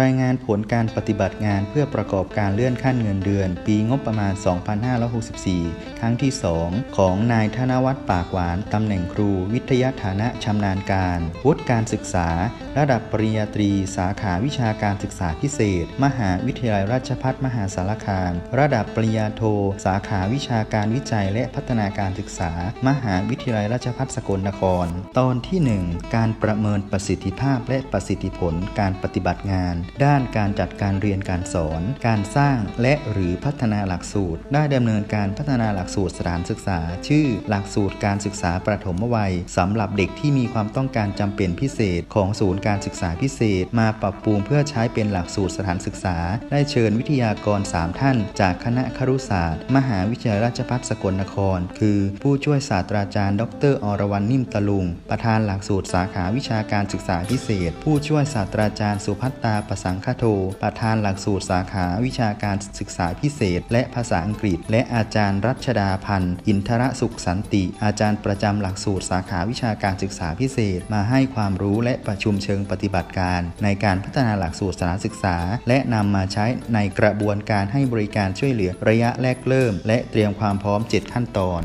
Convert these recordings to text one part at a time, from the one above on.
รายงานผลการปฏิบัติงานเพื่อประกอบการเลื่อนขั้นเงินเดือน ปีงบประมาณ 2564 ครั้งที่ 2 ของนายธนวัฒน์ปากหวาน ตำแหน่งครูวิทยาฐานะชำนาญการ วุฒิการศึกษา ระดับปริญญาตรี สาขาวิชาการศึกษาพิเศษ มหาวิทยาลัยราชภัฏมหาสารคาม ระดับปริญญาโท สาขาวิชาการวิจัยและพัฒนาการศึกษา มหาวิทยาลัยราชภัฏสกลนคร ตอนที่ 1 การประเมินประสิทธิภาพและประสิทธิผลการปฏิบัติงานด้านการจัดการเรียนการสอน การสร้างและหรือพัฒนาหลักสูตร ได้ดำเนินการพัฒนาหลักสูตรสถานศึกษา ชื่อ หลักสูตรการศึกษาประถมวัยสำหรับเด็กที่มีความต้องการจำเป็นพิเศษของศูนย์การศึกษาพิเศษ มาปรับปรุงเพื่อใช้เป็นหลักสูตรสถานศึกษา ได้เชิญวิทยากร 3 ท่าน จากคณะครุศาสตร์ มหาวิทยาลัยราชภัฏสกลนคร คือผู้ช่วยศาสตราจารย์ ดร อรวรรณนิ่มตะลุง ประธานหลักสูตรสาขาวิชาการศึกษาพิเศษ ผู้ช่วยศาสตราจารย์สุพัตตาประสังคโท ประธานหลักสูตรสาขาวิชาการศึกษาพิเศษ และภาษาอังกฤษ และอาจารย์รัชดาพันธ์อินทรสุขสันติ อาจารย์ประจำหลักสูตรสาขาวิชาการศึกษาพิเศษ มาให้ความรู้และประชุมเชิงปฏิบัติการ ในการพัฒนาหลักสูตรสานศึกษา และนำมาใช้ในกระบวนการให้บริการช่วยเหลือระยะแรกเริ่ม และเตรียมความพร้อม 7 ขั้นตอน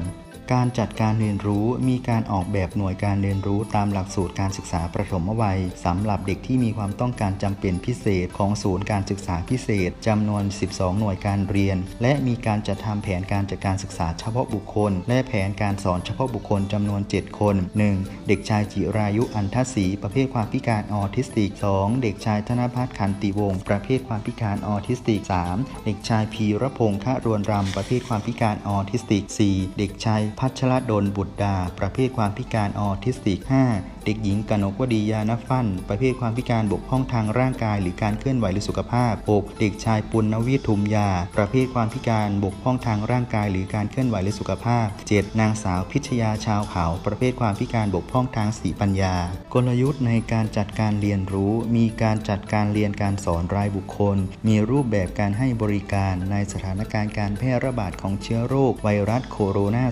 การจัดการเรียนรู้มีการออกแบบหน่วยการเรียนรู้ตามหลักสูตรการศึกษาประถมวัยสำหรับเด็กที่มีความต้องการจำเป็นพิเศษของศูนย์การศึกษาพิเศษจำนวน 12 หน่วยการเรียน และมีการจัดทำแผนการจัดการศึกษาเฉพาะบุคคล และแผนการสอนเฉพาะบุคคลจำนวน 7 คน 1. เด็กชายจิรายุอันทศรีประเภทความพิการออทิสติก 2. เด็กชายธนพัฒน์ขันติวงศ์ประเภทความพิการออทิสติก 3. เด็กชายพีรพงษ์คะรวนรำประเภทความพิการออทิสติก 4. เด็กชายพัชรดลบุตรดา ประเภทความพิการออทิสติก 5. เด็กหญิงกนกวดียานฟั่น ประเภทความพิการบกพร่องทางร่างกาย หรือการเคลื่อนไหวหรือสุขภาพ 6. เด็กชายปุณณวิทุมยา ประเภทความพิการบกพร่องทางร่างกาย หรือการเคลื่อนไหวหรือสุขภาพ 7. นางสาวพิชยาชาวเขา ประเภทความพิการบกพร่องทางสติปัญญา กลยุทธ์ในการจัดการเรียนรู้ มีการจัดการเรียนการสอนรายบุคคล มีรูปแบบการให้บริการในสถานการณ์การแพร่ระบาดของเชื้อโรคไวรัสโคโรนา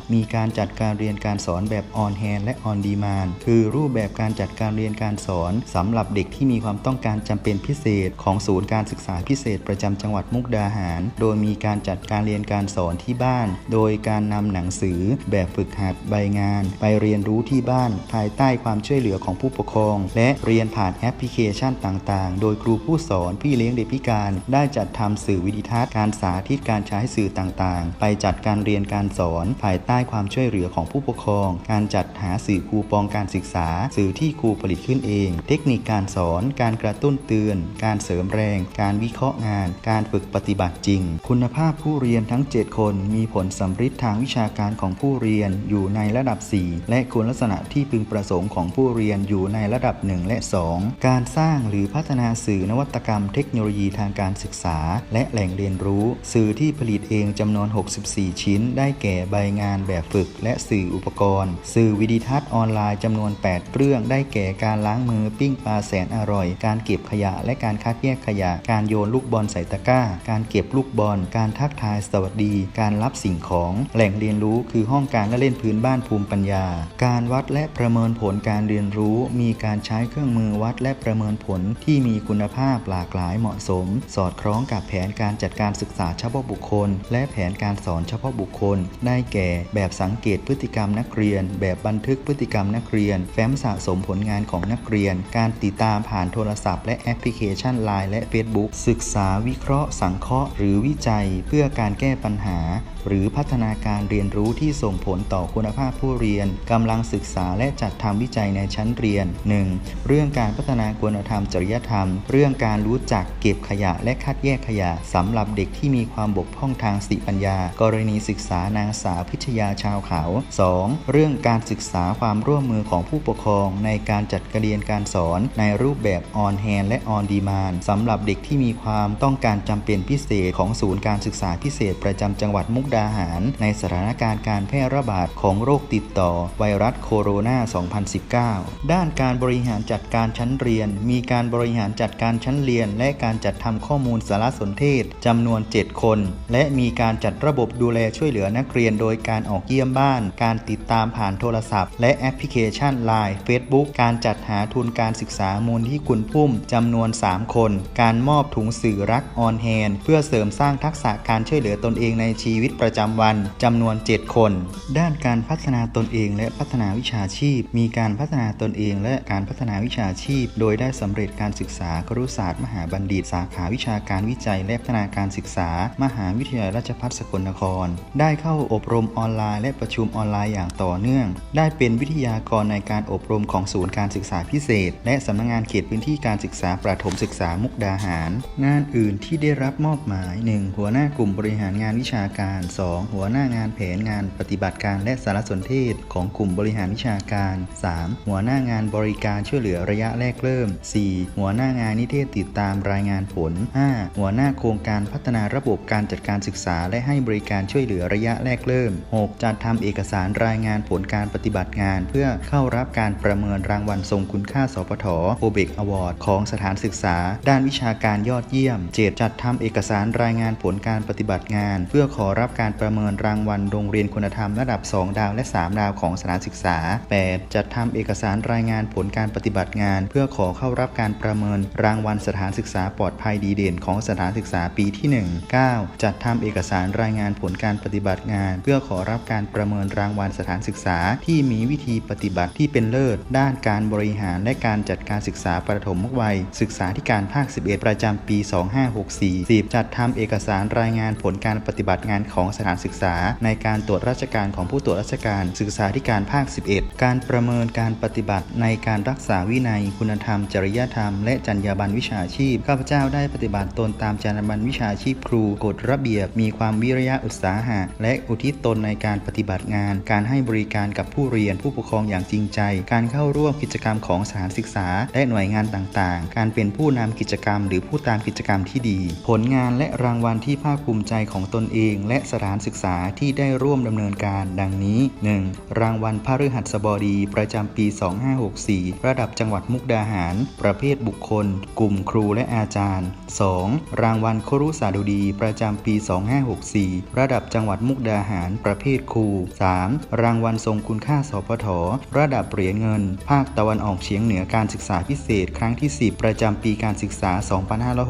2019 มีการจัดการเรียนการสอนแบบออนแฮนและออนดีมาน คือรูปแบบการจัดการเรียนการสอนสำหรับเด็กที่มีความต้องการจำเป็นพิเศษ ของศูนย์การศึกษาพิเศษประจำจังหวัดมุกดาหาร โดยมีการจัดการเรียนการสอนที่บ้าน โดยการนำหนังสือ แบบฝึกหัดใบงาน ไปเรียนรู้ที่บ้าน ภายใต้ความช่วยเหลือของผู้ปกครอง และเรียนผ่านแอปพลิเคชันต่างๆ โดยครูผู้สอนพี่เลี้ยงเด็กพิการ ได้จัดทำสื่อวิดีทัศน์การสาธิตการใช้สื่อต่างๆ ไปจัดการเรียนการสอน ภายใต้ความช่วยเหลือของผู้ปกครอง การจัดหาสื่อคูปองการศึกษา สื่อที่ครูผลิตขึ้นเอง เทคนิคการสอน การกระตุ้นเตือน การเสริมแรง การวิเคราะห์งาน การฝึกปฏิบัติจริง คุณภาพผู้เรียนทั้ง 7 คนมีผลสำฤทธิ์ทางวิชาการของผู้เรียนอยู่ในระดับ 4 และคุณลักษณะที่พึงประสงค์ของผู้เรียนอยู่ในระดับ 1 และ 2 การสร้างหรือพัฒนาสื่อนวัตกรรมเทคโนโลยีทางการศึกษา และแหล่งเรียนรู้ สื่อที่ผลิตเองจำนวน 64 ชิ้น ได้แก่ใบงานแบบฝึก และสื่ออุปกรณ์ สื่อวิดีทัศน์ออนไลน์จำนวน 8 เรื่องได้แก่การล้างมือปิ้งปลาแสนอร่อย การเก็บขยะและการคัดแยกขยะ การโยนลูกบอลใส่ตะกร้า การเก็บลูกบอล การทักทายสวัสดี การรับสิ่งของ แหล่งเรียนรู้คือห้องการละเล่นพื้นบ้านภูมิปัญญา การวัดและประเมินผลการเรียนรู้ มีการใช้เครื่องมือวัดและประเมินผลที่มีคุณภาพหลากหลายเหมาะสม สอดคล้องกับแผนการจัดการศึกษาเฉพาะบุคคล และแผนการสอนเฉพาะบุคคล ได้แก่ แบบสังเกตพฤติกรรมนักเรียน แบบบันทึกพฤติกรรมนักเรียน แฟ้มสะสมผลงานของนักเรียน การติดตามผ่านโทรศัพท์และแอปพลิเคชัน Line และ Facebook ศึกษาวิเคราะห์ สังเคราะห์ หรือวิจัย เพื่อการแก้ปัญหา หรือพัฒนาการเรียนรู้ที่ส่งผลต่อคุณภาพผู้เรียนกำลังศึกษาและจัดทำวิจัยในชั้นเรียน 1. เรื่องการพัฒนาคุณธรรมจริยธรรม เรื่องการรู้จักเก็บขยะและคัดแยกขยะสำหรับเด็กที่มีความบกพร่องทางสติปัญญา กรณีศึกษานางสาวพิชยาชาวเขา 2. เรื่องการศึกษาความร่วมมือของผู้ปกครองในการจัดการเรียนการสอนในรูปแบบออนแฮนและออนดีมานสำหรับเด็กที่มีความต้องการจำเป็นพิเศษของศูนย์การศึกษาพิเศษประจำจังหวัดมุกดาหาร ในสถานการณ์การแพร่ระบาดของโรคติดต่อไวรัสโคโรนา 2019 ด้านการบริหารจัดการชั้นเรียน มีการบริหารจัดการชั้นเรียน และการจัดทำข้อมูลสารสนเทศจำนวน 7 คน และมีการจัดระบบดูแลช่วยเหลือนักเรียน โดยการออกเยี่ยมบ้าน การติดตามผ่านโทรศัพท์ และแอปพลิเคชัน Line Facebook การจัดหาทุนการศึกษามูลที่คุณพุ่มจำนวน 3 คน การมอบถุงสื่อรักออนแฮนเพื่อเสริมสร้างทักษะการช่วยเหลือตนเองในชีวิตประประจำวันจำนวน 7 คน ด้านการพัฒนาตนเองและพัฒนาวิชาชีพ มีการพัฒนาตนเองและการพัฒนาวิชาชีพ โดยได้สำเร็จการศึกษาครุศาสตร์ มหาบัณฑิต สาขาวิชาการวิจัยและพัฒนาการศึกษา มหาวิทยาลัยราชภัฏสกลนคร ได้เข้าอบรมออนไลน์และประชุมออนไลน์อย่างต่อเนื่อง ได้เป็นวิทยากรในการอบรมของศูนย์การศึกษาพิเศษ และสำนักงานเขตพื้นที่การศึกษาประถมศึกษามุกดาหาร งานอื่นที่ได้รับมอบหมาย 1. หัวหน้ากลุ่มบริหารงานวิชาการ 2. หัวหน้างานแผนงานปฏิบัติการและสารสนเทศของกลุ่มบริหารวิชาการ 3. หัวหน้างานบริการช่วยเหลือระยะแรกเริ่ม 4. หัวหน้างานนิเทศติดตามรายงานผล 5. หัวหน้าโครงการพัฒนาระบบการจัดการศึกษา และให้บริการช่วยเหลือระยะแรกเริ่ม 6. จัดทำเอกสารรายงานผลการปฏิบัติงาน เพื่อเข้ารับการประเมินรางวัลทรงคุณค่าสปทโอเบกอวอร์ดของสถานศึกษา ด้านวิชาการยอดเยี่ยม 7. จัดทำเอกสารรายงานผลการปฏิบัติงาน เพื่อขอรับการประเมินรางวัลโรงเรียนคุณธรรมระดับ 2 ดาวและ 3 ดาวของสถานศึกษา 8. จัดทำเอกสารรายงานผลการปฏิบัติงาน เพื่อขอเข้ารับการประเมินรางวัลสถานศึกษาปลอดภัยดีเด่นของสถานศึกษาปีที่ 1 9. จัดทำเอกสารรายงานผลการปฏิบัติงาน เพื่อขอรับการประเมินรางวัลสถานศึกษา ที่มีวิธีปฏิบัติที่เป็นเลิศ ด้านการบริหารและการจัดการศึกษาประถมวัย ศึกษาธิการภาค 11 ประจำปี 2564 10 จัดทำเอกสารรายงานผลการปฏิบัติงานของสถานศึกษา ในการตรวจราชการของผู้ตรวจราชการศึกษาธิการภาค 11 การประเมินการปฏิบัติในการรักษาวินัย คุณธรรม จริยธรรม และจรรยาบรรณวิชาชีพข้าพเจ้าได้ปฏิบัติตนตามจรรยาบรรณวิชาชีพครูกฎระเบียบ มีความวิริยะอุตสาหะ และอุทิศตนในการปฏิบัติงาน การให้บริการกับผู้เรียนผู้ปกครองอย่างจริงใจ การเข้าร่วมกิจกรรมของสถานศึกษา และหน่วยงานต่างๆ การเป็นผู้นำกิจกรรม หรือผู้ตามกิจกรรมที่ดี ผลงานและรางวัลที่ภาคภูมิใจของตนเอง และสถานศึกษาที่ได้ร่วมดำเนินการดังนี้ 1. รางวัลพฤหัสบดีประจำปี 2564 ระดับจังหวัดมุกดาหาร ประเภทบุคคล กลุ่มครูและอาจารย์ 2. รางวัลครุศาสดุดีประจำปี 2564 ระดับจังหวัดมุกดาหาร ประเภทครู 3. รางวัลทรงคุณค่าสพท ระดับเหรียญเงิน ภาคตะวันออกเฉียงเหนือการศึกษาพิเศษ ครั้งที่ 10 ประจำปีการศึกษา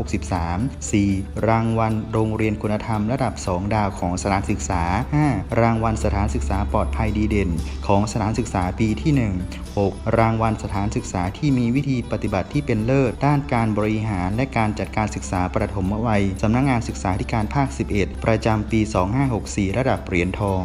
2563 4. รางวัลโรงเรียนคุณธรรมระดับ 2 ดาวของของสถานศึกษา 5. รางวัลสถานศึกษาปลอดภัยดีเด่น ของสถานศึกษาปีที่ 1 6. รางวัลสถานศึกษาที่มีวิธีปฏิบัติที่เป็นเลิศ ด้านการบริหารและการจัดการศึกษาประถมวัยสำนักงงานศึกษาธิการภาค 11 ประจำปี 2564 ระดับเหรียญทอง